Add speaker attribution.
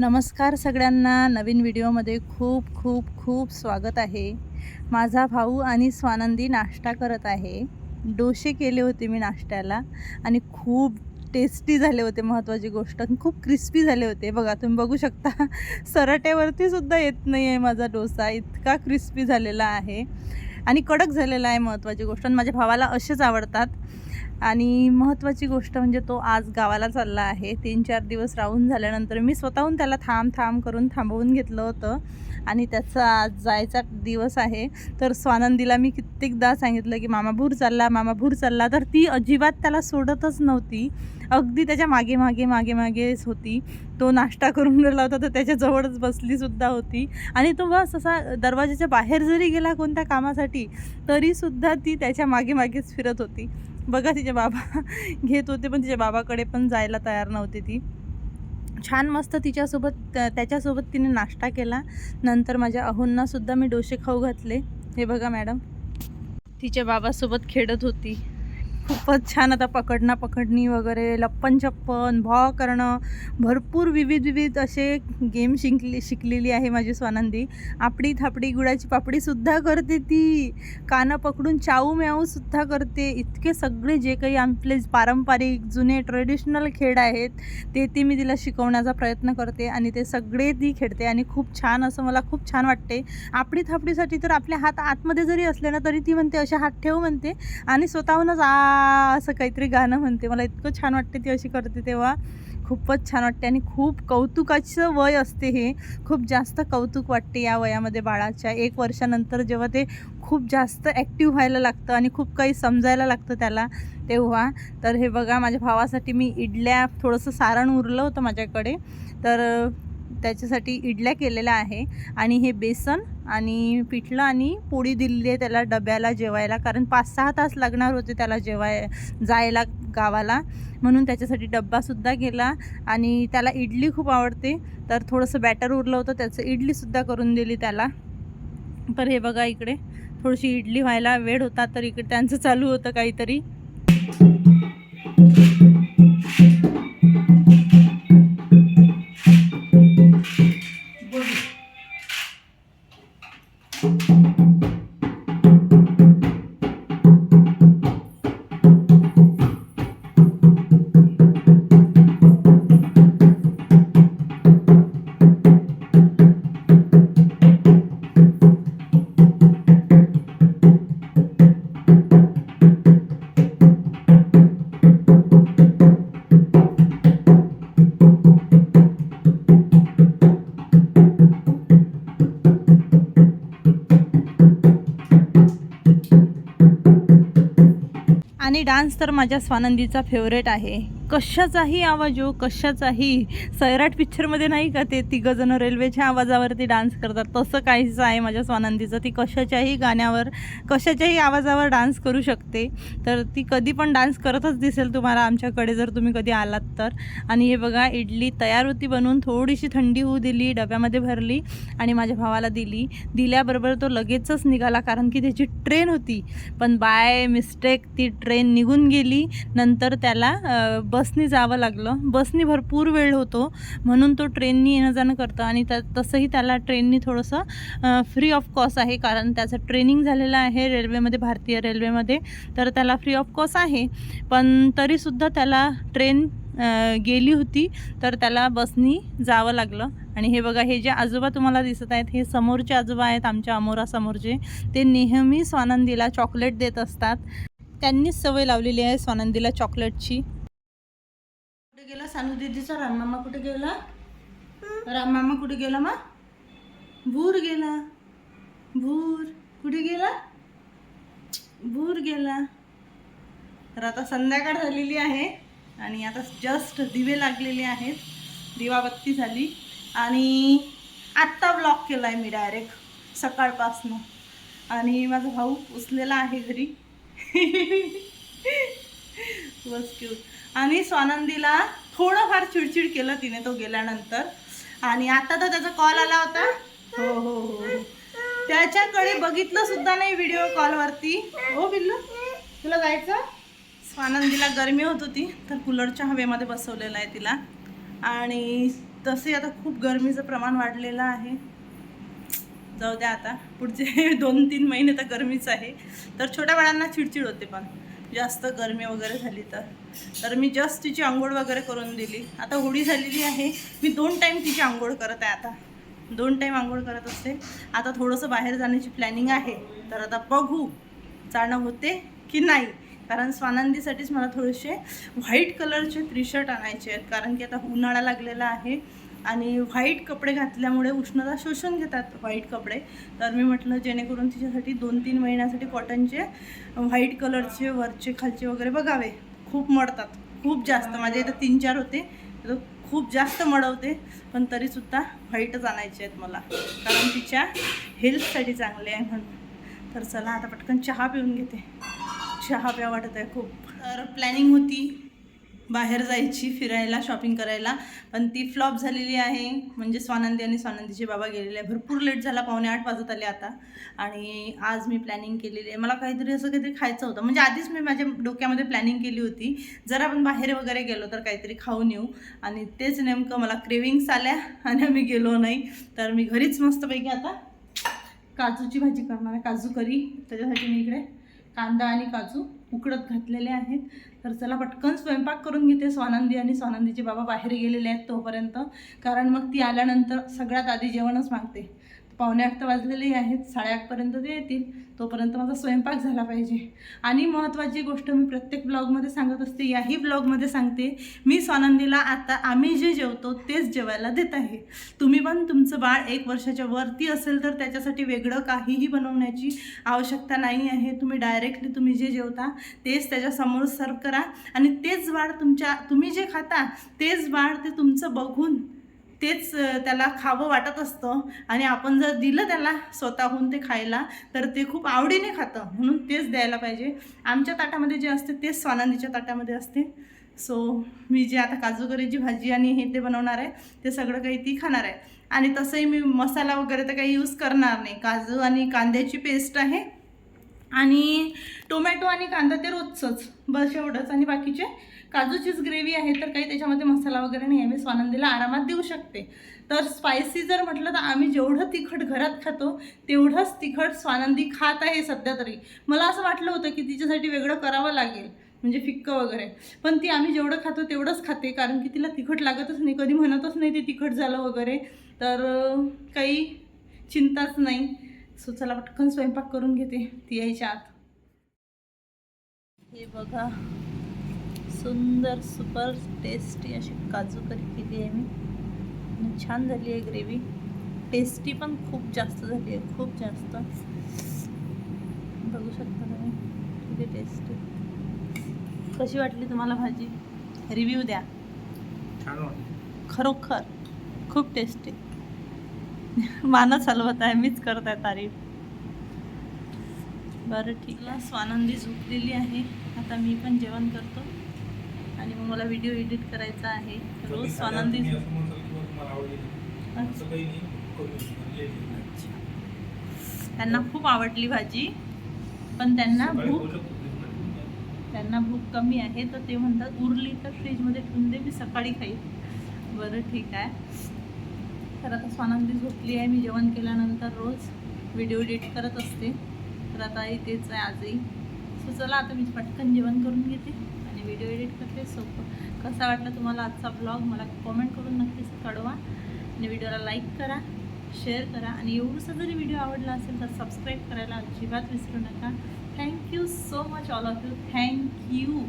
Speaker 1: नमस्कार सगळ्यांना. नवीन व्हिडिओमध्ये खूप खूप खूप स्वागत आहे. माझा भाऊ आणि स्वानंदी नाश्ता करत आहे. डोसे केले होते मी नाश्त्याला आणि खूप टेस्टी झाले होते महत्त्वाची गोष्ट. खूप क्रिस्पी झाले होते. बघा तुम्ही बघू शकता. सरट्यावरती सुद्धा येत नाही आहे माझा डोसा. इतका क्रिस्पी झालेला आहे. आणि कडक झालेला आहे महत्त्वाची गोष्ट. आणि माझ्या भावाला असेच आवडतात. आणि महत्त्वाची गोष्ट म्हणजे तो आज गावाला चालला आहे. तीन चार दिवस राहून झाल्यानंतर मी स्वतःहून त्याला थांब थांब करून थांबवून घेतलं होतं. आणि त्याचा आज जायचा दिवस आहे. तर स्वानंदीला मी कित्येकदा सांगितलं की मामा भूर चालला मामा भूर चालला. तर ती अजिबात त्याला सोडतच नव्हती. अगदी त्याच्यामागे मागे मागे मागेच होती. तो नाश्ता करून गेला होता तर त्याच्याजवळच बसलीसुद्धा होती. आणि तो बस असा दरवाजाच्या बाहेर जरी गेला कोणत्या कामासाठी तरीसुद्धा ती त्याच्यामागे मागेच फिरत होती. बघा तिचे बाबा घेत होते पण तिच्या बाबाकडे पण जायला तयार नव्हती ती. छान मस्त तिच्यासोबत त्याच्यासोबत तिने नाश्ता केला. नंतर माझ्या अहूंनासुद्धा मी डोसे खाऊ घातले. हे बघा मॅडम. तिच्या बाबासोबत खेळत होती. खूपच छान आता पकडणा पकडणी वगैरे लप्पन छप्पन भॉ करणं भरपूर विविध विविध असे गेम शिंकले शिकलेली आहे माझी स्वानंदी. आपडी थापडी गुळाची पापडीसुद्धा करते ती. कानं पकडून चाऊ म्याऊसुद्धा करते. इतके सगळे जे काही आपले पारंपरिक जुने ट्रेडिशनल खेळ आहेत ते ती मी तिला शिकवण्याचा प्रयत्न करते आणि ते सगळे ती खेळते आणि खूप छान असं मला खूप छान वाटते. आपडी थापडीसाठी तर आपले हात आतमध्ये जरी असले ना तरी ती म्हणते असे हात ठेव म्हणते आणि स्वतःहूनच आ असं काहीतरी गाणं म्हणते. मला इतकं छान वाटते ती अशी करते तेव्हा. खूपच छान वाटते आणि खूप कौतुकाचं वय असते हे. खूप जास्त कौतुक वाटते या वयामध्ये बाळाच्या. एक वर्षानंतर जेव्हा ते खूप जास्त ॲक्टिव्ह व्हायला लागतं आणि खूप काही समजायला लागतं त्याला तेव्हा. तर हे बघा माझ्या भावासाठी मी इडल्या थोडंसं सारण उरलं होतं माझ्याकडे. तर त्याच्यासाठी इडल्या केलेल्या आहे. आणि हे बेसन आणि पिठलं आणि पोळी दिलेली आहे त्याला डब्याला जेवायला. कारण पाच सहा तास लागणार होते त्याला जेवाय जायला गावाला. म्हणून त्याच्यासाठी डब्बासुद्धा केला आणि त्याला इडली खूप आवडते. तर थोडंसं बॅटर उरलं होतं. त्याचं इडलीसुद्धा करून दिली त्याला. तर हे बघा इकडे थोडीशी इडली व्हायला वेळ होता तर इकडे त्यांचं चालू होतं काहीतरी. आणि डान्स तर माझ्या स्वानंदीचा फेवरेट आहे. कशाचाही आवाज हो कशाचाही. सैराट पिक्चरमध्ये नाही का ते तिघं जण रेल्वेच्या आवाजावरती डान्स करतात. तसं काहीच आहे माझ्या स्वानंदीचं. ती कशाच्याही गाण्यावर कशाच्याही आवाजावर डान्स करू शकते. तर ती कधी पण डान्स करतच दिसेल तुम्हाला आमच्याकडे जर तुम्ही कधी आलात तर. आणि हे बघा इडली तयार होती बनवून थोडीशी थंडी होऊ दिली डब्यामध्ये भरली आणि माझ्या भावाला दिली. दिल्याबरोबर तो लगेचच निघाला कारण की त्याची ट्रेन होती. पण बाय मिस्टेक ती ट्रेन निघून गेली. नंतर त्याला बस बसने जावं लागलं. बसनी भरपूर वेळ होतो. म्हणून तो ट्रेननी येणं जाणं करतं आणि त्या तसंही त्याला ट्रेननी थोडंसं फ्री ऑफ कॉस्ट आहे. कारण त्याचं ट्रेनिंग झालेलं आहे रेल्वेमध्ये भारतीय रेल्वेमध्ये तर त्याला फ्री ऑफ कॉस्ट आहे. पण तरीसुद्धा त्याला ट्रेन गेली होती. तर त्याला बसनी जावं लागलं. आणि हे बघा हे जे आजोबा तुम्हाला दिसत आहेत हे समोरचे आजोबा आहेत आमच्या अमोरासमोरचे ते नेहमी स्वानंदीला चॉकलेट देत असतात. त्यांनीच सवय लावलेली आहे स्वानंदीला चॉकलेटची गेला? सानू दीदीचा राममामा कुठे गेला? राममामा कुठे गेला मा? भूर गेला. भूर. कुठे गेला? भूर गेला. तर आता संध्याकाळ झालेली आहे आणि आता जस्ट दिवे लागलेले आहेत. दिवाबत्ती झाली. आणि आत्ता ब्लॉक केला आहे मी डायरेक्ट सकाळपासनं. आणि माझा भाऊ उचलेला आहे घरी. बस क्यूट आणि स्वानंदीला थोडंफार चिडचिड केलं तिने तो गेल्यानंतर. आणि आता तर त्याचा कॉल आला होता. हो हो हो हो. त्याच्याकडे बघितलं सुद्धा नाही व्हिडिओ कॉलवरती हो बिल्लू. तुला जायचं? स्वानंदीला गरमी होत होती तर कूलरच्या हवेमध्ये बसवलेलं आहे तिला. आणि तसे आता खूप गरमीचं प्रमाण वाढलेलं आहे. जाऊ द्या आता. पुढचे दोन तीन महिने तर गरमीच आहे. तर छोट्या बाळांना चिडचिड होते पण. जास्त गरमी वगैरे झाली तर. तर मी जस्ट तिची आंघोळ वगैरे करून दिली. आता होळी झालेली आहे. मी दोन टाईम तिची आंघोळ करत आहे आता. दोन टाईम आंघोळ करत असते. आता थोडंसं बाहेर जाण्याची प्लॅनिंग आहे. तर आता बघू जाणं होते की नाही. कारण स्वानंदीसाठीच मला थोडेसे व्हाईट कलरचे टी शर्ट आणायचे आहेत. कारण की आता उन्हाळा लागलेला आहे. आणि व्हाईट कपडे घातल्यामुळे उष्णता शोषून घेतात व्हाईट कपडे. तर मी म्हटलं जेणेकरून तिच्यासाठी दोन तीन महिन्यासाठी कॉटनचे व्हाईट कलरचे वरचे खालचे वगैरे बघावे. खूप मडतात. खूप जास्त. माझ्या इथं तीन चार होते. तर खूप जास्त मडवते. पण तरीसुद्धा व्हाईटच आणायचे आहेत मला. कारण तिच्या हेल्थसाठी चांगले आहे म्हणून. तर चला आता पटकन चहा पिऊन घेते. चहा प्या वाटत आहे खूप. तर प्लॅनिंग होती. बाहेर जायची फिरायला शॉपिंग करायला. पण ती फ्लॉप झालेली आहे. म्हणजे स्वानंदी आणि स्वानंदीचे बाबा गेलेले आहे भरपूर लेट झाला. पावणे आठ वाजत आले आता. आणि आज मी प्लॅनिंग केलेली आहे. मला काहीतरी असं काहीतरी खायचं होतं. म्हणजे आधीच मी माझ्या डोक्यामध्ये प्लॅनिंग केली होती. जर आपण बाहेर वगैरे गेलो तर काहीतरी खाऊन येऊ. आणि तेच नेमकं मला क्रेविंग्स आल्या आणि आम्ही गेलो नाही. तर मी घरीच मस्तपैकी आता काजूची भाजी करणार आहे. काजू करी त्याच्यासाठी मी इकडे कांदा आणि काजू उकडत घातलेले आहेत. तर चला पटकन स्वयंपाक करून घेते स्वानंदी आणि स्वानंदीचे बाबा बाहेर गेलेले आहेत तोपर्यंत. कारण मग ती आल्यानंतर सगळ्यात आधी जेवणच मागते. पावणे आठ तर आहेत आहेत साडेआठपर्यंत ते येतील. तोपर्यंत माझा स्वयंपाक झाला पाहिजे. आणि महत्त्वाची गोष्ट मी प्रत्येक ब्लॉगमध्ये सांगत असते याही ब्लॉगमध्ये सांगते मी स्वानंदीला आता आम्ही जे जेवतो तेच जेवायला देत आहे. तुम्ही पण तुमचं बाळ एक वर्षाच्या वरती असेल तर त्याच्यासाठी वेगळं काहीही बनवण्याची आवश्यकता नाही आहे. तुम्ही डायरेक्टली तुम्ही जे जेवता तेच त्याच्यासमोर सर्व करा. आणि तेच बाळ तुमच्या तुम्ही जे खाता तेच बाळ ते तुमचं बघून तेच त्याला खावं वाटत असतं. आणि आपण जर दिलं त्याला स्वतःहून ते खायला तर ते खूप आवडीने खातं. म्हणून तेच द्यायला पाहिजे. आमच्या ताटामध्ये जे असते तेच स्वानंदीच्या ताटामध्ये असते. सो मी जे आता काजूकरीची भाजी आणि हे ते बनवणार आहे ते सगळं काही ती खाणार आहे. आणि तसंही मी मसाला वगैरे तर काही यूज करणार नाही. काजू आणि कांद्याची पेस्ट आहे. आणि टोमॅटो आणि कांदा ते रोजचंच. बस एवढंच. आणि बाकीचे? काजूचीच ग्रेव्ही आहे तर काही त्याच्यामध्ये मसाला वगैरे नाही आहे. मी स्वानंदीला आरामात देऊ शकते. तर स्पायसी जर म्हटलं तर आम्ही जेवढं तिखट घरात खातो तेवढंच तिखट स्वानंदी खात आहे सध्या तरी. मला असं वाटलं होतं की तिच्यासाठी वेगळं करावं लागेल म्हणजे फिक्कं वगैरे. पण ती आम्ही जेवढं खातो तेवढंच खाते कारण की तिला तिखट लागतच नाही. कधी म्हणतच नाही ते तिखट झालं वगैरे. तर काही चिंताच नाही. सो चला पटकन स्वयंपाक करून घेते ती यायच्या आत. हे बघा. सुंदर सुपर टेस्टी अशी काजू करी केली आहे मी. आणि छान झाली आहे ग्रेव्ही टेस्टी पण खूप जास्त झाली आहे खूप जास्त. बघू शकता तुम्ही किती टेस्टी कशी वाटली तुम्हाला भाजी? रिव्ह्यू द्या. खरोखर खूप टेस्टी मानच हलवत आहे मीच करत आहे तारीफ. बरं ठीक आहे. स्वानंदी झोपलेली आहे. आता मी पण जेवण करतो. आणि मग मला व्हिडिओ एडिट करायचा आहे. रोज स्वानंदी
Speaker 2: म्हणजे
Speaker 1: अच्छा. त्यांना खूप आवडली भाजी. पण त्यांना भूक. त्यांना भूक कमी आहे. तर ते म्हणतात उरली तर फ्रीजमध्ये ठेवून दे मी सकाळी खाईल बरं ठीक आहे. तर आता स्वानंदी झोपली आहे. मी जेवण केल्यानंतर रोज व्हिडिओ एडिट करत असते. तर आता तेच आहे आजही. तर चला आता मी पटकन जेवण करून घेते आणि व्हिडिओ एडिट करते. सोपं कसा वाटला तुम्हाला आजचा ब्लॉग मला कॉमेंट करून नक्कीच कळवा. आणि व्हिडिओला लाईक करा शेअर करा. आणि एवढंसा जरी व्हिडिओ आवडला असेल तर सबस्क्राईब करायला अजिबात विसरू नका. Thank you so much all of you thank you